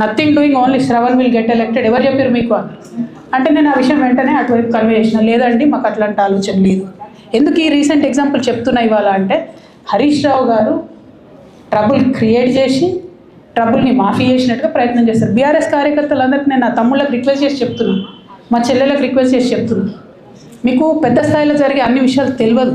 nothing doing only Sravan will get elected ఎవరు చెప్పారు మీకు అని? అంటే నేను ఆ విషయం వెంటనే అటువైపు కన్వే చేసిన. లేదండి మాకు అట్లాంటి ఆలోచన లేదు. ఎందుకు ఈ రీసెంట్ ఎగ్జాంపుల్ చెప్తున్నా ఇవాళ అంటే హరీష్ రావు గారు ట్రబుల్ క్రియేట్ చేసి ట్రబుల్ని మాఫీ చేసినట్టుగా ప్రయత్నం చేస్తారు బీఆర్ఎస్ కార్యకర్తలందరికీ నేను నా తమ్ముళ్ళకి రిక్వెస్ట్ చేసి చెప్తున్నాను మా చెల్లెలకు రిక్వెస్ట్ చేసి చెప్తున్నాను మీకు పెద్ద స్థాయిలో జరిగే అన్ని విషయాలు తెలియదు.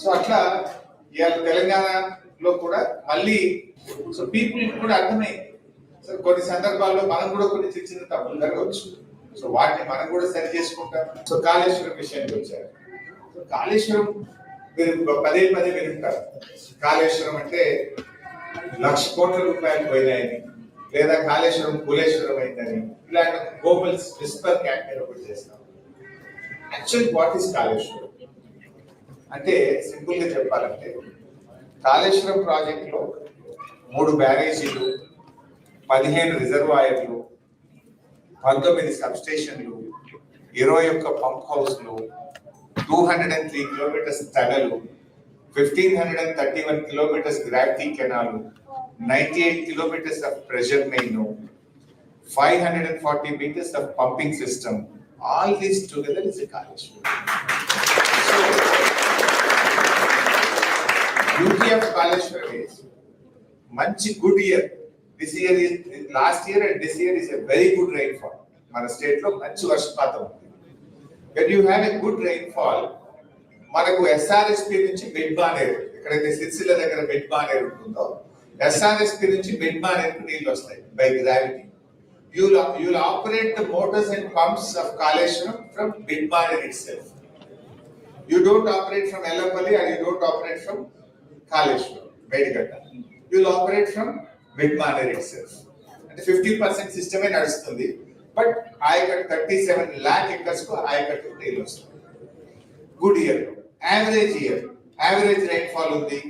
సో అట్లా ఇవాళ తెలంగాణలో కూడా మళ్ళీ సో పీపుల్ కూడా అర్థమైంది సో కొన్ని సందర్భాల్లో మనం కూడా కొన్ని చిన్న చిన్న తప్పులు జరగవచ్చు. సో వాటిని మనం కూడా సరి చేసుకుంటాం. సో కాళేశ్వరం విషయానికి వచ్చారు. సో కాళేశ్వరం మీరు పదే పదే వింటారు కాళేశ్వరం అంటే లక్ష కోట్ల రూపాయలు పోయినాయని లేదా కాళేశ్వరం కులేశ్వరం అయిందని. ఇలాంటి గ్లోబల్ విస్పర్ క్యాంపెయిన్ ఒకటి చేస్తాం. Actual what is Kaleshwaram? అంటే సింపుల్గా చెప్పాలంటే కాళేశ్వరం ప్రాజెక్టులో మూడు బ్యారేజీలు పదిహేను రిజర్వాయర్లు పంతొమ్మిది సబ్ స్టేషన్లు ఇరవై ఒక్క పంప్ హౌస్లు two hundred and three kilometres తడలు fifteen hundred and thirty one kilometres gravity canal ninety eight kilometres of pressure main five hundred and forty metres of pumping system. All these together is a college of Kaleshwaram is మంచి good year this year last year and this year is a very good rainfall మన స్టేట్లో మంచి వర్షపాతం ఉంది. When you have a good rainfall మనకు SRSP నుంచి mid Manair ఎక్కడైతే సిరిసిల్ల దగ్గర మిడ్ బానేరు ఉంటుందో ఎస్ఆర్ఎస్పి నుంచి మిడ్ బానేరుకు నీళ్ళు వస్తాయి by gravity you you'll operate the motors and pumps of Kaleshwaram from mid Manair itself you don't operate from Yellampalli and you don't operate from Kaleshwaram Medigadda. You'll operate from mid Manair itself అంటే fifty percent సిస్టమే నడుస్తుంది. But ఆయకట్టు thirty seven lakh ఎకర్స్కు ఆయకట్టు నీళ్ళు వస్తుంది good year average year average rainfall ఉంది.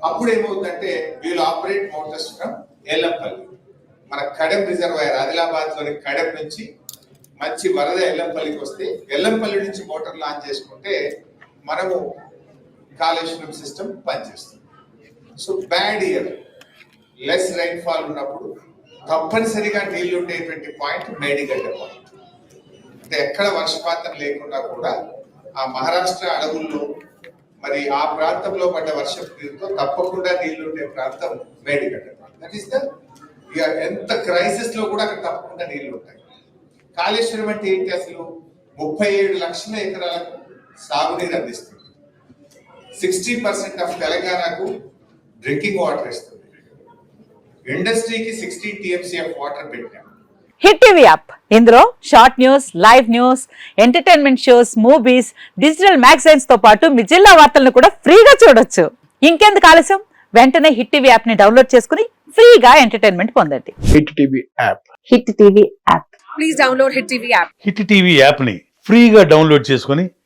అప్పుడు ఏమవుతుందంటే వీళ్ళు ఆపరేట్ మోటార్స్ ఫ్రమ్ ఎల్లంపల్లి మన కడెం రిజర్వాయర్ ఆదిలాబాద్లోని కడెం నుంచి మంచి వరద ఎల్లంపల్లికి వస్తే ఎల్లంపల్లి నుంచి మోటార్ లాంచ్ చేసుకుంటే మనము కాళేశ్వరం సిస్టమ్ పనిచేస్తుంది. So bad year. Less rainfall ఉన్నప్పుడు తప్పనిసరిగా నీళ్ళు ఉండేటువంటి పాయింట్ మేడిగడ్డ పాయింట్. అంటే ఎక్కడ వర్షపాతం లేకుండా కూడా ఆ మహారాష్ట్ర అడవుల్లో మరి ఆ ప్రాంతంలో పడ్డ వర్షం నీరుతో తప్పకుండా నీళ్ళు ఉండే ప్రాంతం మేడిగడ్డ దట్ ఈస్ ద ఇక ఎంత క్రైసిస్లో కూడా అక్కడ తప్పకుండా నీళ్ళు ఉంటాయి. కాళేశ్వరం అంటే ఏంటి అసలు? ముప్పై ఏడు లక్షల ఎకరాలకు సాగునీరు అందిస్తుంది. సిక్స్టీ పర్సెంట్ ఆఫ్ తెలంగాణకు డ్రింకింగ్ వాటర్ ఇస్తుంది. ఇండస్ట్రీకి సిక్స్టీన్ టీఎంసీ ఆఫ్ వాటర్ పెట్టాం. Hit TV app. ఇందులో short news live news entertainment shows movies digital మ్యాగజైన్స్తో పాటు మీ జిల్లా వార్తలను కూడా ఫ్రీగా చూడొచ్చు. ఇంకెందుకు ఆలస్యం? వెంటనే హిట్ టీవీ యాప్ని డౌన్లోడ్ చేసుకుని ఫ్రీగా ఎంటర్టైన్మెంట్ పొందండి. Hit TV app. Hit TV app. Please download Hit TV app. Hit TV యాప్ని ఫ్రీగా డౌన్లోడ్ చేసుకొని